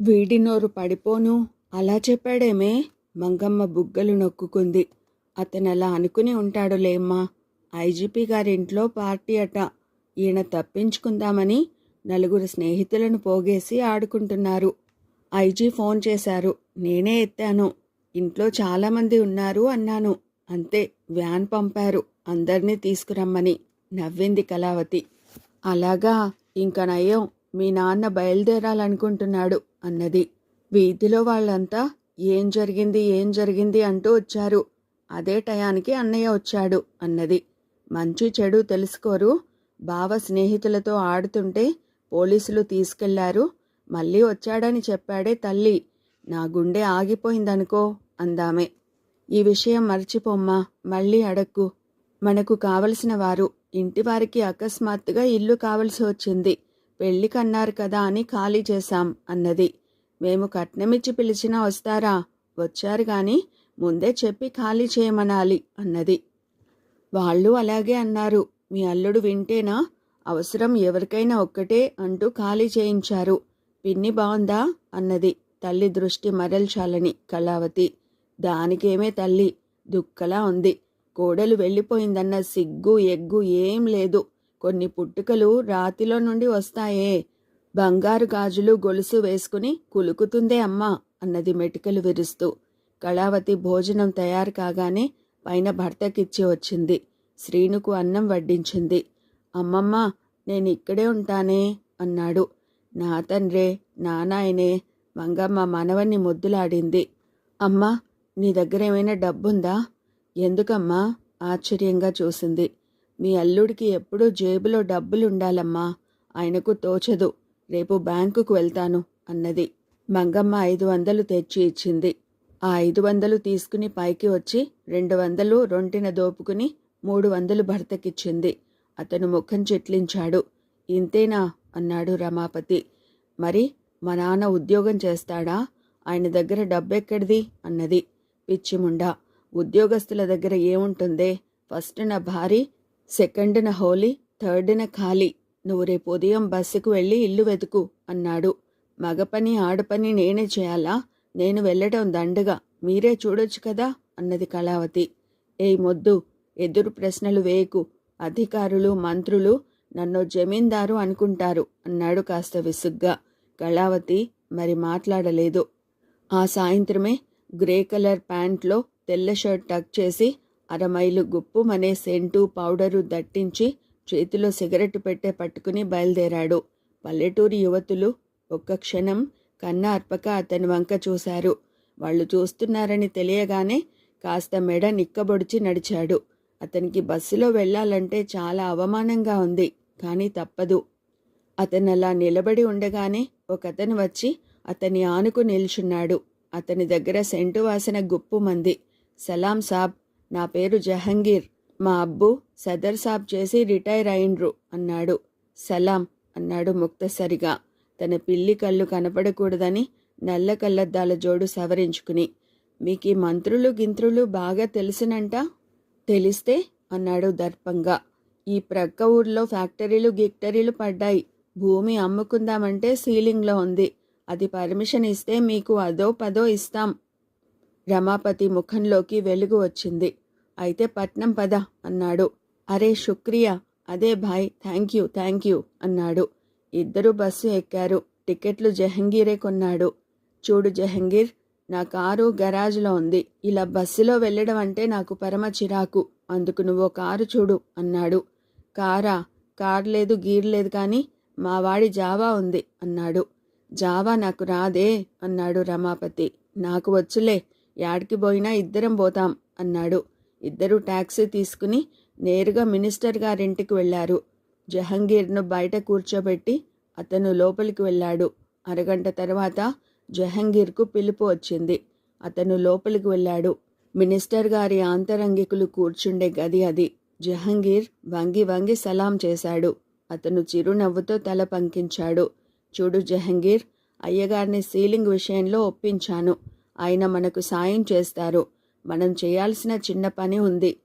వీడి నోరు పడిపోను. అలా చెప్పాడేమే. మంగమ్మ బుగ్గలు నొక్కుకుంది. అతను అలా అనుకుని ఉంటాడులేమ్మా. ఐజీపీ గారింట్లో పార్టీ అట. ఈయన తప్పించుకుందామని నలుగురు స్నేహితులను పోగేసి ఆడుకుంటున్నారు. ఐజీ ఫోన్ చేశారు. నేనే ఎత్తాను. ఇంట్లో చాలామంది ఉన్నారు అన్నాను. అంతే వ్యాన్ పంపారు. అందరినీ తీసుకురమ్మని నవ్వింది కళావతి. అలాగా ఇంక నయం. మీ నాన్న బయలుదేరాలనుకుంటున్నాడు. అన్నది. వీధిలో వాళ్ళంతా ఏం జరిగింది? ఏం జరిగింది? అంటూ వచ్చారు. అదే టయానికి అన్నయ్య వచ్చాడు అన్నది. మంచి చెడు తెలుసుకోరు. బావ స్నేహితులతో ఆడుతుంటే పోలీసులు తీసుకెళ్ళారు. మళ్ళీ వచ్చాడని చెప్పాడే తల్లి. నా గుండె ఆగిపోయిందనుకో అందామే. ఈ విషయం మర్చిపోమ్మా. మళ్ళీ అడక్కు. మనకు కావలసిన వారు. ఇంటివారికి అకస్మాత్తుగా ఇల్లు కావలసి వచ్చింది. పెళ్ళి కన్నారు కదా అని ఖాళీ చేశాం అన్నది. మేము కట్నమిచ్చి పిలిచినా వస్తారా? వచ్చారు గాని ముందే చెప్పి ఖాళీ చేయమనాలి అన్నది. వాళ్ళు అలాగే అన్నారు. మీ అల్లుడు వింటేనా? అవసరం ఎవరికైనా ఒక్కటే అంటూ ఖాళీ చేయించారు. పిన్ని బాగుందా అన్నది. తల్లి దృష్టి మరల్చాలని కళావతి. దానికేమే తల్లి. దుక్కలా ఉంది. కోడలు వెళ్ళిపోయిందన్న సిగ్గు ఎగ్గు ఏం లేదు. కొన్ని పుట్టుకలు రాతిలో నుండి వస్తాయే. బంగారు గాజులు గొలుసు వేసుకుని కులుకుతుందే అమ్మా అన్నది మెటికలు విరుస్తూ. కళావతి భోజనం తయారు కాగానే పైన భర్తకిచ్చి వచ్చింది. శ్రీనుకు అన్నం వడ్డించింది. అమ్మమ్మ నేను ఇక్కడే ఉంటానే అన్నాడు. నా తండ్రే నానాయనే మంగమ్మ మనవన్ని ముద్దులాడింది. అమ్మా నీ దగ్గర ఏమైనా డబ్బుందా? ఎందుకమ్మా? ఆశ్చర్యంగా చూసింది. మీ అల్లుడికి ఎప్పుడూ జేబులో డబ్బులుండాలమ్మా. ఆయనకు తోచదు. రేపు బ్యాంకుకు వెళ్తాను అన్నది. మంగమ్మ ఐదు వందలు తెచ్చి ఇచ్చింది. ఆ ఐదు వందలు తీసుకుని పైకి వచ్చి రెండు వందలు రొంటిన దోపుకుని మూడు వందలు భర్తకిచ్చింది. అతను ముఖం చెట్లించాడు. ఇంతేనా? అన్నాడు రమాపతి. మరి మా నాన్న ఉద్యోగం చేస్తాడా? ఆయన దగ్గర డబ్బెక్కడిది? అన్నది. పిచ్చిముండా. ఉద్యోగస్తుల దగ్గర ఏముంటుందే? ఫస్ట్ నా భారీ సెకండ్న హోలీ థర్డ్న ఖాళీ. నువ్వు రేపు ఉదయం బస్సుకు వెళ్ళి ఇల్లు వెతుకు అన్నాడు. మగపని ఆడపని నేనే చేయాలా? నేను వెళ్ళటం దండగా. మీరే చూడొచ్చు కదా? అన్నది కళావతి. ఏయ్ మొద్దు ఎదురు ప్రశ్నలు వేయకు. అధికారులు మంత్రులు నన్ను జమీందారు అనుకుంటారు అన్నాడు కాస్త విసుగ్గా. కళావతి మరి మాట్లాడలేదు. ఆ సాయంత్రమే గ్రే కలర్ ప్యాంట్లో తెల్ల షర్ట్ టక్ చేసి అరమైలు గుప్పుమనే సెంటు పౌడరు దట్టించి చేతిలో సిగరెట్ పెట్టే పట్టుకుని బయలుదేరాడు. పల్లెటూరి యువతులు ఒక్క క్షణం కన్న అర్పక అతని వంక చూశారు. వాళ్ళు చూస్తున్నారని తెలియగానే కాస్త మెడ నిక్కబొడిచి నడిచాడు. అతనికి బస్సులో వెళ్ళాలంటే చాలా అవమానంగా ఉంది కానీ తప్పదు. అతను అలా నిలబడి ఉండగానే ఒకతను వచ్చి అతని ఆనుకు నిల్చున్నాడు. అతని దగ్గర సెంటు వాసన గుప్పుమంది సలాం సాబ్ నా పేరు జహంగీర్. మా అబ్బు సదర్ సాబ్ చేసి రిటైర్ అయిండ్రు అన్నాడు. సలాం అన్నాడు ముక్తసరిగా. తన పిల్లి కళ్ళు కనపడకూడదని నల్ల కళ్ళద్దాల జోడు సవరించుకుని. మీకు మంత్రులు గింత్రులు బాగా తెలుసునంట? తెలిస్తే అన్నాడు దర్పంగా. ఈ ప్రక్క ఊర్లో ఫ్యాక్టరీలు గిక్టరీలు పడ్డాయి. భూమి అమ్ముకుందామంటే సీలింగ్లో ఉంది. అది పర్మిషన్ ఇస్తే మీకు అదో పదో ఇస్తాం. రమాపతి ముఖంలోకి వెలుగు వచ్చింది. అయితే పట్నం పద అన్నాడు. అరే శుక్రియా అదే భాయ్ థ్యాంక్ యూ థ్యాంక్ యూ అన్నాడు. ఇద్దరు బస్సు ఎక్కారు. టికెట్లు జహంగీరే కొన్నాడు. చూడు జహంగీర్ నా కారు గరాజ్లో ఉంది. ఇలా బస్సులో వెళ్ళడం అంటే నాకు పరమ చిరాకు. అందుకు నువ్వు కారు చూడు అన్నాడు. కారా? కార్ లేదు గీర్ లేదు కానీ మా వాడి జావా ఉంది అన్నాడు. జావా నాకు రాదే అన్నాడు రమాపతి. నాకు వచ్చులే యాడికి పోయినా ఇద్దరం పోతాం అన్నాడు. ఇద్దరు ట్యాక్సీ తీసుకుని నేరుగా మినిస్టర్ గారింటికి వెళ్ళారు జహంగీర్ను బయట కూర్చోబెట్టి అతను లోపలికి వెళ్ళాడు. అరగంట తర్వాత జహంగీర్కు పిలుపు వచ్చింది. అతను లోపలికి వెళ్ళాడు. మినిస్టర్ గారి ఆంతరంగికులు కూర్చుండే గది అది. జహంగీర్ వంగి వంగి సలాం చేశాడు. అతను చిరునవ్వుతో తల పంకించాడు. చూడు జహంగీర్ అయ్యగారిని సీలింగ్ విషయంలో ఒప్పించాను. ఆయన మనకు సాయం చేస్తారు. మనం చేయాల్సిన చిన్న పని ఉంది.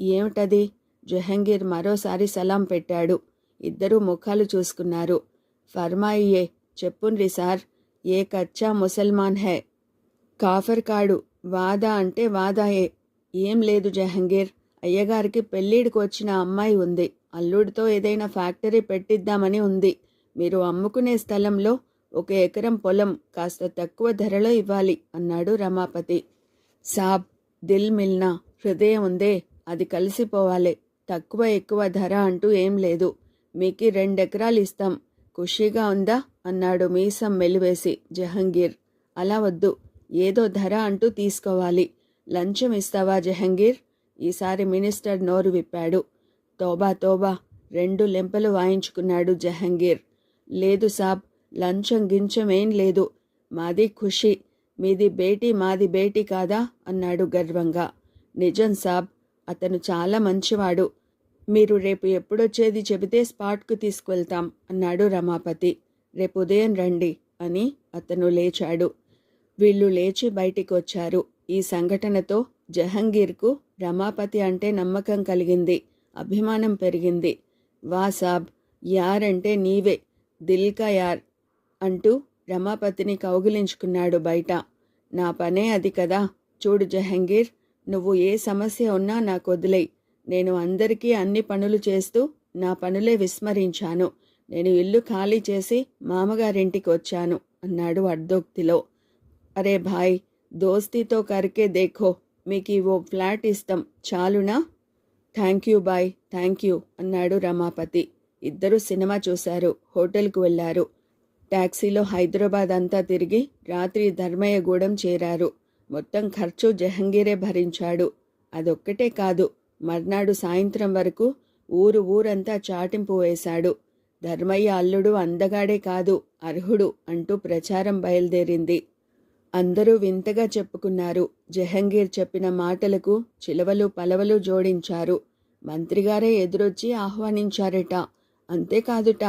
ఏమిటది? జహంగీర్ మరోసారి సలాం పెట్టాడు. ఇద్దరూ ముఖాలు చూసుకున్నారు. ఫర్మాయియే చెప్పుండ్రి సార్. ఏ కచ్చా ముసల్మాన్ హే. కాఫర్ కాడు. వాదా అంటే వాదాయే. ఏం లేదు జహంగీర్. అయ్యగారికి పెళ్ళిడికి వచ్చిన అమ్మాయి ఉంది. అల్లుడితో ఏదైనా ఫ్యాక్టరీ పెట్టిద్దామని ఉంది. మీరు అమ్ముకునే స్థలంలో ఒక ఎకరం పొలం కాస్త తక్కువ ధరలో ఇవ్వాలి అన్నాడు రమాపతి. సాబ్ దిల్ మిల్నా హృదయం ఉందే అది కలిసిపోవాలి. తక్కువ ఎక్కువ ధర అంటూ ఏం లేదు. మీకు రెండెకరాలు ఇస్తాం. ఖుషీగా ఉందా? అన్నాడు మీసం మెలివేసి జహంగీర్. అలా వద్దు. ఏదో ధర అంటూ తీసుకోవాలి. లంచం ఇస్తావా జహంగీర్? ఈసారి మినిస్టర్ నోరు విప్పాడు. తోబా తోబా రెండు లెంపలు వాయించుకున్నాడు జహంగీర్. లేదు సాబ్ లంచం గించమేం లేదు. మాది ఖుషి. మీది బేటీ మాది బేటీ కాదా? అన్నాడు గర్వంగా. నిజం సాబ్ అతను చాలా మంచివాడు. మీరు రేపు ఎప్పుడొచ్చేది చెబితే స్పాట్కు తీసుకువెళ్తాం అన్నాడు రమాపతి. రేపు ఉదయం రండి అని అతను లేచాడు. వీళ్ళు లేచి బయటికి వచ్చారు ఈ సంఘటనతో జహంగీర్కు రమాపతి అంటే నమ్మకం కలిగింది అభిమానం పెరిగింది. వా సాబ్ యార్ అంటే నీవే. దిల్కా యార్. అంటూ రమాపతిని కౌగిలించుకున్నాడు బయట. నా పనే అది కదా. చూడు జహంగీర్ నువ్వు ఏ సమస్య ఉన్నా నాకు వదిలేయి. నేను అందరికీ అన్ని పనులు చేస్తూ నా పనులే విస్మరించాను. నేను ఇల్లు ఖాళీ చేసి మామగారింటికి వచ్చాను అన్నాడు అర్ధోక్తిలో. అరే భాయ్ దోస్తీతో కరికే దేఖో. మీకు ఓ ఫ్లాట్ ఇస్తాం చాలునా? థ్యాంక్ యూ బాయ్ థ్యాంక్ యూ అన్నాడు రమాపతి. ఇద్దరు సినిమా చూశారు హోటల్కు వెళ్ళారు. ట్యాక్సీలో హైదరాబాద్ అంతా తిరిగి రాత్రి ధర్మయ్యగూడెం చేరారు. మొత్తం ఖర్చు జహంగీరే భరించాడు. అదొక్కటే కాదు మర్నాడు సాయంత్రం వరకు ఊరు ఊరంతా చాటింపు వేశాడు. ధర్మయ్య అల్లుడు అందగాడే కాదు అర్హుడు అంటూ ప్రచారం బయలుదేరింది. అందరూ వింతగా చెప్పుకున్నారు. జహంగీర్ చెప్పిన మాటలకు చిలవలు పలవలు జోడించారు. మంత్రిగారే ఎదురొచ్చి ఆహ్వానించారట. అంతేకాదుట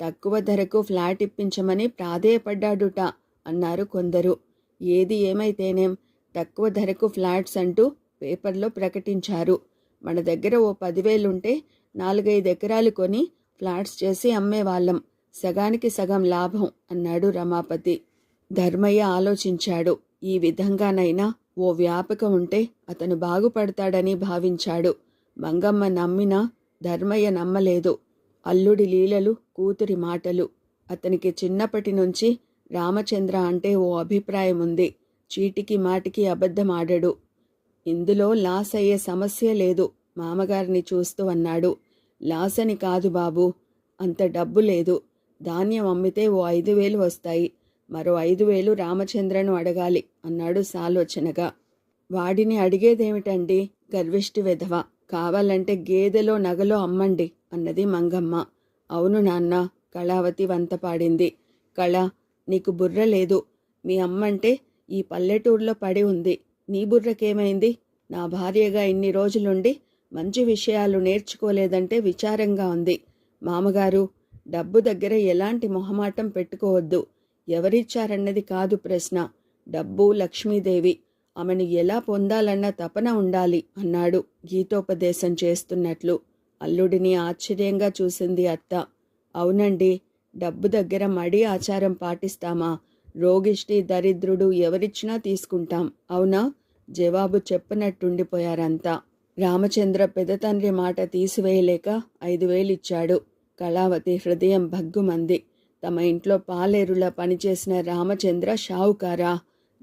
తక్కువ ధరకు ఫ్లాట్ ఇప్పించమని ప్రాధేయపడ్డాడుట అన్నారు కొందరు. ఏది ఏమైతేనేం తక్కువ ధరకు ఫ్లాట్స్ అంటూ పేపర్లో ప్రకటించారు. మన దగ్గర ఓ పదివేలుంటే నాలుగైదు ఎకరాలు కొని ఫ్లాట్స్ చేసి అమ్మేవాళ్ళం. సగానికి సగం లాభం అన్నాడు రమాపతి. ధర్మయ్య ఆలోచించాడు. ఈ విధంగానైనా ఓ వ్యాపకం ఉంటే అతను బాగుపడతాడని భావించాడు. మంగమ్మ నమ్మినా ధర్మయ్య నమ్మలేదు. అల్లుడి లీలలు కూతురి మాటలు. అతనికి చిన్నప్పటి నుంచి రామచంద్ర అంటే ఓ అభిప్రాయం ఉంది. చీటికి మాటికి అబద్ధమాడడు. ఇందులో లాస్ అయ్యే సమస్య లేదు మామగారిని చూస్తూ అన్నాడు. లాస్ అని కాదు బాబు అంత డబ్బు లేదు. ధాన్యం అమ్మితే ఓ ఐదు వేలు వస్తాయి. మరో ఐదు వేలు రామచంద్రను అడగాలి అన్నాడు సాలోచనగా. వాడిని అడిగేదేమిటండి గర్విష్టి విధవ? కావాలంటే గేదెలో నగలో అమ్మండి అన్నది మంగమ్మ. అవును నాన్న కళావతి వంత పాడింది. కళ నీకు బుర్ర లేదు. మీ అమ్మంటే ఈ పల్లెటూరులో పడి ఉంది. నీ బుర్రకేమైంది? నా భార్యగా ఇన్ని రోజులుండి మంచి విషయాలు నేర్చుకోలేదంటే విచారంగా ఉంది. మామగారు డబ్బు దగ్గర ఎలాంటి మొహమాటం పెట్టుకోవద్దు. ఎవరిచ్చారన్నది కాదు ప్రశ్న. డబ్బు లక్ష్మీదేవి. ఆమెను ఎలా పొందాలన్న తపన ఉండాలి అన్నాడు గీతోపదేశం చేస్తున్నట్లు. అల్లుడిని ఆశ్చర్యంగా చూసింది అత్త. అవునండి డబ్బు దగ్గర మడి ఆచారం పాటిస్తామా? రోగిష్టి దరిద్రుడు ఎవరిచ్చినా తీసుకుంటాం. అవునా? జవాబు చెప్పనట్టుండిపోయారంతా. రామచంద్ర పెదతండ్రి మాట తీసివేయలేక ఐదు వేలిచ్చాడు. కళావతి హృదయం భగ్గుమంది. తమ ఇంట్లో పాలేరులా పనిచేసిన రామచంద్ర షావుకారా?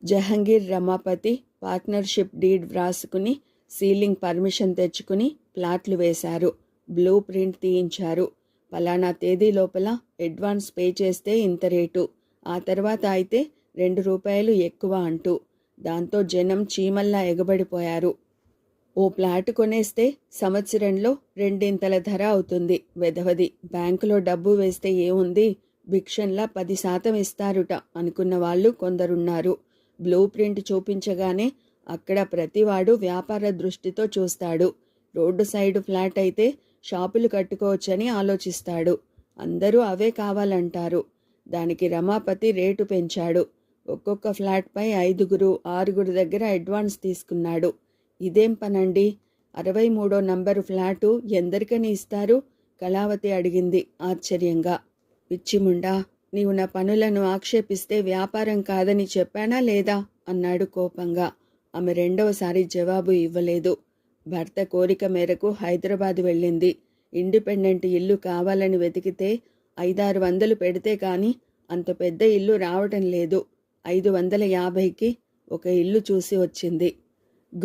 జహంగీర్ రమాపతి పార్ట్నర్షిప్ డీడ్ వ్రాసుకుని సీలింగ్ పర్మిషన్ తెచ్చుకుని ప్లాట్లు వేశారు. బ్లూ ప్రింట్ తీయించారు. పలానా తేదీ లోపల అడ్వాన్స్ పే చేస్తే ఇంత రేటు. ఆ తర్వాత అయితే రెండు రూపాయలు ఎక్కువ అంటూ దాంతో జనం చీమల్లా ఎగబడిపోయారు. ఓ ప్లాట్ కొనేస్తే సంవత్సరంలో రెండింతల ధర అవుతుంది. వెధవది బ్యాంకులో డబ్బు వేస్తే ఏముంది? భిక్షన్లా పది శాతం ఇస్తారుట అనుకున్న వాళ్ళు కొందరున్నారు. బ్లూ ప్రింట్ చూపించగానే అక్కడ ప్రతివాడు వ్యాపార దృష్టితో చూస్తాడు. రోడ్డు సైడ్ ఫ్లాట్ అయితే షాపులు కట్టుకోవచ్చని ఆలోచిస్తాడు. అందరూ అవే కావాలంటారు. దానికి రమాపతి రేటు పెంచాడు. ఒక్కొక్క ఫ్లాట్పై ఐదుగురు ఆరుగురు దగ్గర అడ్వాన్స్ తీసుకున్నాడు. ఇదేం పనండి? అరవై మూడో నంబరు ఫ్లాటు ఎందరికని ఇస్తారు? కళావతి అడిగింది ఆశ్చర్యంగా. పిచ్చిముండా నీవు నా పనులను ఆక్షేపిస్తే వ్యాపారం కాదని చెప్పానా లేదా? అన్నాడు కోపంగా. ఆమె రెండవసారి జవాబు ఇవ్వలేదు. భర్త కోరిక మేరకు హైదరాబాద్ వెళ్ళింది. ఇండిపెండెంట్ ఇల్లు కావాలని వెతికితే ఐదారు వందలు పెడితే కానీ అంత పెద్ద ఇల్లు రావటం లేదు. ఐదు వందల యాభైకి ఒక ఇల్లు చూసి వచ్చింది.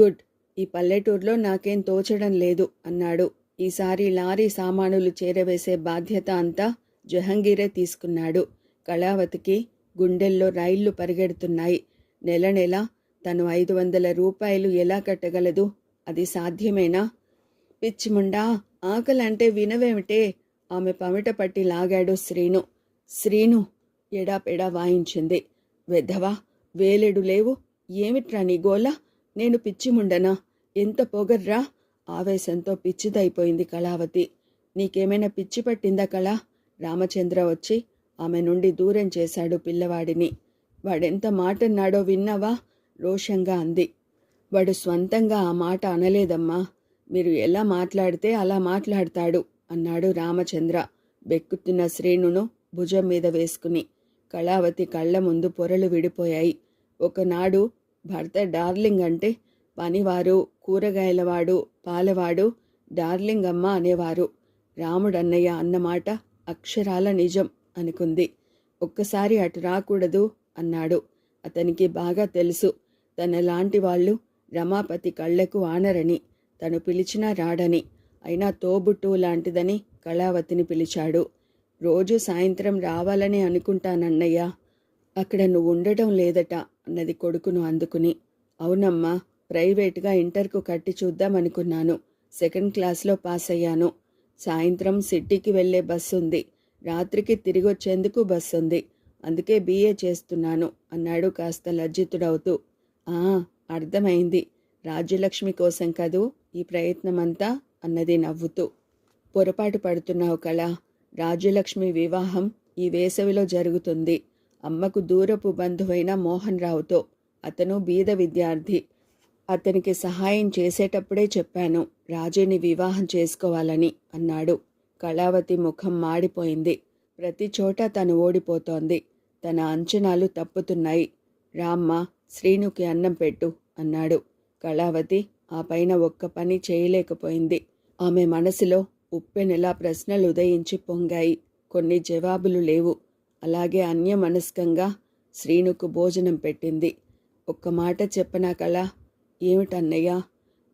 గుడ్ ఈ పల్లెటూరులో నాకేం తోచడం లేదు అన్నాడు. ఈసారి లారీ సామానులు చేరవేసే బాధ్యత అంతా జహంగీరే తీసుకున్నాడు. కళావతికి గుండెల్లో రైళ్ళు పరిగెడుతున్నాయి. నెల నెల తను ఐదు వందల రూపాయలు ఎలా కట్టగలదు? అది సాధ్యమేనా? పిచ్చిముండా ఆకలంటే వినవేమిటే? ఆమె పమిట పట్టి లాగాడు శ్రీను. శ్రీను ఎడాపెడా వాయించింది. వెధవా వేలెడు లేవు. ఏమిట్రా నీ గోల? నేను పిచ్చిముండనా ఎంత పొగర్రా? ఆవేశంతో పిచ్చిదైపోయింది కళావతి. నీకేమైనా పిచ్చి పట్టిందా కళ? రామచంద్ర వచ్చి ఆమె నుండి దూరం చేశాడు పిల్లవాడిని. వాడెంత మాటన్నాడో విన్నావా? రోషంగా అంది. వాడు స్వంతంగా ఆ మాట అనలేదమ్మా. మీరు ఎలా మాట్లాడితే అలా మాట్లాడతాడు అన్నాడు రామచంద్ర బెక్కుతున్న శ్రేణును భుజం మీద వేసుకుని. కళావతి కళ్ళ ముందు పొరలు విడిపోయాయి. ఒకనాడు భర్త డార్లింగ్ అంటే పనివారు కూరగాయలవాడు పాలవాడు డార్లింగ్ అమ్మ అనేవారు. రాముడన్నయ్య అన్నమాట అక్షరాల నిజం అనుకుంది. ఒక్కసారి అటు రాకూడదు అన్నాడు. అతనికి బాగా తెలుసు. తనలాంటి వాళ్ళు రమాపతి కళ్ళకు ఆనరని తను పిలిచినా రాడని అయినా తోబుట్టు లాంటిదని కళావతిని పిలిచాడు. రోజు సాయంత్రం రావాలని అనుకుంటానన్నయ్య. అక్కడ నువ్వు ఉండటం లేదట అన్నది కొడుకును అందుకుని. అవునమ్మా ప్రైవేట్గా ఇంటర్కు కట్టి చూద్దాం అనుకున్నాను సెకండ్ క్లాస్లో పాస్ అయ్యాను సాయంత్రం సిటీకి వెళ్ళే బస్సు ఉంది రాత్రికి తిరిగి వచ్చేందుకు బస్సు ఉంది అందుకే బీఏ చేస్తున్నాను అన్నాడు కాస్త లజ్జితుడవుతూ. ఆ అర్థమైంది. రాజ్యలక్ష్మి కోసం కదూ ఈ ప్రయత్నమంతా? అన్నది నవ్వుతూ. పొరపాటు పడుతున్నావు కళ. రాజ్యలక్ష్మి వివాహం ఈ వేసవిలో జరుగుతుంది. అమ్మకు దూరపు బంధువైన మోహన్ రావుతో. అతను బీద విద్యార్థి. అతనికి సహాయం చేసేటప్పుడే చెప్పాను. రాజుని వివాహం చేసుకోవాలని అన్నాడు. కళావతి ముఖం మాడిపోయింది. ప్రతి చోట తను ఓడిపోతోంది. తన అంచనాలు తప్పుతున్నాయి. రామ్మ శ్రీనుకి అన్నం పెట్టు అన్నాడు. కళావతి ఆ పైన ఒక్క పని చేయలేకపోయింది. ఆమె మనసులో ఉప్పెనెలా ప్రశ్నలు ఉదయించి పొంగాయి. కొన్ని జవాబులు లేవు. అలాగే అన్యమనస్కంగా శ్రీనుకు భోజనం పెట్టింది. ఒక్క మాట చెప్పనా కళ? ఏమిటన్నయ్యా?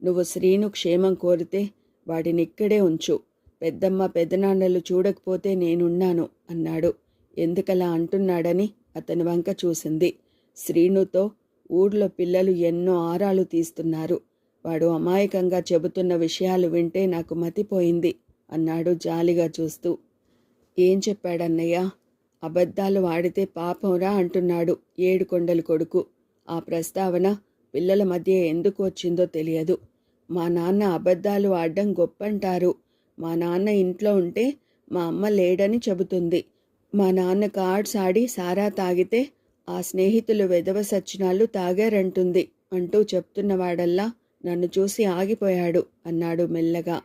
నువ్వు శ్రీను క్షేమం కోరితే వాడిని ఇక్కడే ఉంచు. పెద్దమ్మ పెద్దనాన్నలు చూడకపోతే నేనున్నాను అన్నాడు. ఎందుకలా అంటున్నాడని అతని వంక చూసింది. శ్రీనుతో ఊర్లో పిల్లలు ఎన్నో ఆరాలు తీస్తున్నారు. వాడు అమాయకంగా చెబుతున్న విషయాలు వింటే నాకు మతిపోయింది అన్నాడు జాలిగా చూస్తూ. ఏం చెప్పాడన్నయ్య? అబద్ధాలు వాడితే పాపంరా అంటున్నాడు ఏడుకొండలు కొడుకు. ఆ ప్రస్తావన పిల్లల మధ్య ఎందుకు వచ్చిందో తెలియదు. మా నాన్న అబద్ధాలు ఆడడం గొప్పంటారు. మా నాన్న ఇంట్లో ఉంటే మా అమ్మ లేడని చెబుతుంది. మా నాన్న కార్డ్స్ ఆడి సారా తాగితే ఆ స్నేహితులు వెధవ సచ్చినాళ్ళు తాగారంటుంది అంటూ చెప్తున్నవాడల్లా నన్ను చూసి ఆగిపోయాడు అన్నాడు మెల్లగా.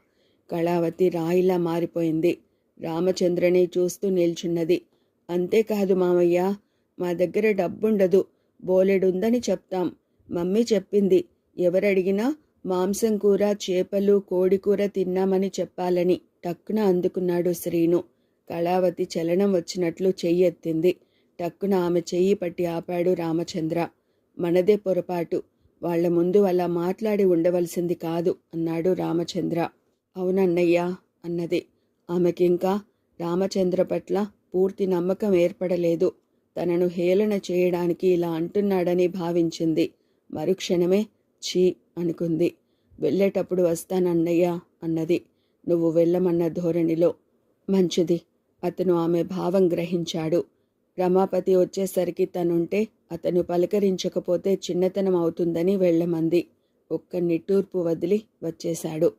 కళావతి రాయిలా మారిపోయింది. రామచంద్రని చూస్తూ నిల్చున్నది. అంతేకాదు మామయ్య మా దగ్గర డబ్బుండదు. బోలెడుందని చెప్తాం. మమ్మీ చెప్పింది. ఎవరడిగినా మాంసం కూర చేపలు కోడికూర తిన్నామని చెప్పాలని టక్కున అందుకున్నాడు శ్రీను. కళావతి చలనం వచ్చినట్లు చెయ్యెత్తింది టక్కున ఆమె చెయ్యి పట్టి ఆపాడు రామచంద్ర. మనదే పొరపాటు. వాళ్ళ ముందు అలా మాట్లాడి ఉండవలసింది కాదు అన్నాడు రామచంద్ర. అవునన్నయ్యా అన్నది. ఆమెకింకా రామచంద్ర పట్ల పూర్తి నమ్మకం ఏర్పడలేదు. తనను హేళన చేయడానికి ఇలా అంటున్నాడని భావించింది. మరుక్షణమే ఛీ అనుకుంది. వెళ్ళేటప్పుడు వస్తానన్నయ్య అన్నది. నువ్వు వెళ్ళమన్న ధోరణిలో మంచిది. అతను ఆమె భావం గ్రహించాడు. రమాపతి వచ్చేసరికి తనుంటే అతను పలకరించకపోతే చిన్నతనం అవుతుందని వెళ్ళమంది. ఒక్క నిట్టూర్పు వదిలి వచ్చేశాడు.